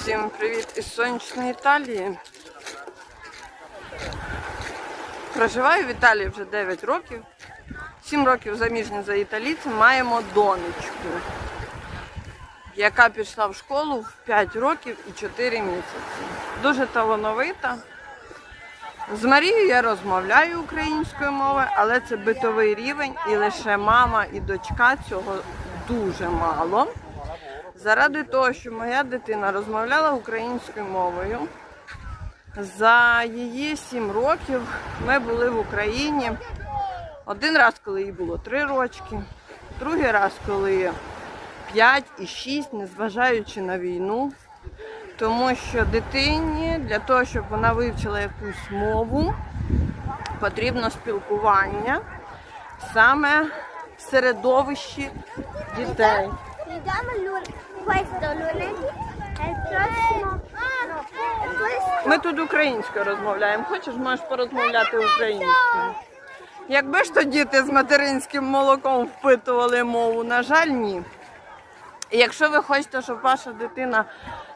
Всім привіт із сонячної Італії. Проживаю в Італії вже 9 років. 7 років заміжня за італійцем. Маємо донечку, яка пішла в школу в 5 років і 4 місяці. Дуже талановита. З Марією я розмовляю українською мовою, але це битовий рівень, і лише мама і дочка цього дуже мало. Заради того, що моя дитина розмовляла українською мовою, за її 7 років ми були в Україні. Один раз, коли їй було 3 рочки, другий раз, коли 5 і 6, незважаючи на війну. Тому що дитині для того, щоб вона вивчила якусь мову, потрібно спілкування саме в середовищі дітей. Questo lunedì e il prossimo no, questo Ми тут українською розмовляємо. Хочеш, можеш порозмовляти українською. Якби ж то діти з материнським молоком впитували мову, на жаль, ні. Якщо ви хочете, щоб ваша дитина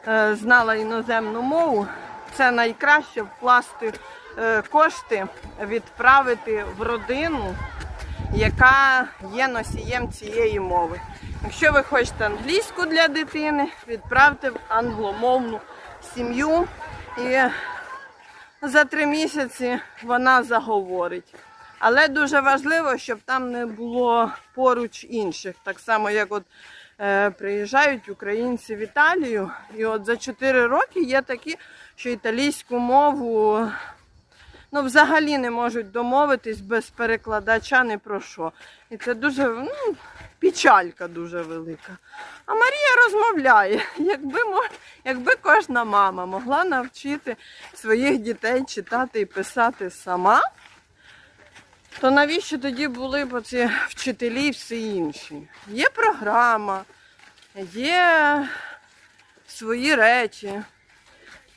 е, знала іноземну мову, це найкраще вкласти е, кошти, відправити в родину, яка є носієм цієї мови. Якщо ви хочете англійську для дитини, відправте в англомовну сім'ю і за три місяці вона заговорить. Але дуже важливо, щоб там не було поруч інших. Так само, як от е, приїжджають українці в Італію, і от за 4 роки є такі, що італійську мову ну, взагалі не можуть домовитись без перекладача ні про що. І це дуже ну, печалька дуже велика. А Марія розмовляє. Якби, якби кожна мама могла навчити своїх дітей читати і писати сама, то навіщо тоді були б оці вчителі і всі інші? Є програма, є свої речі,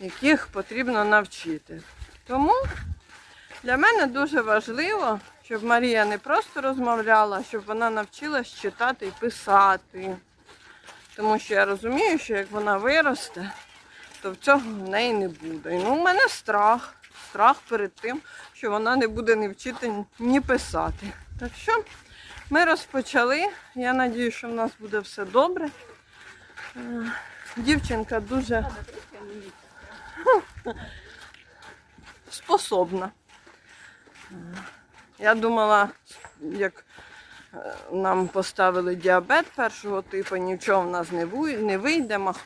яких потрібно навчити. Тому для мене дуже важливо, щоб Марія не просто розмовляла, щоб вона навчилась читати і писати. Тому що я розумію, що як вона виросте, то в цього в неї не буде. І ну, в мене страх. Страх перед тим, що вона не буде ні вчити, ні писати. Так що ми розпочали. Я сподіваюся, що в нас буде все добре. Е, Дівчинка дуже способна. Я думала, як е, нам поставили діабет першого типу, нічого в нас не вийде, махну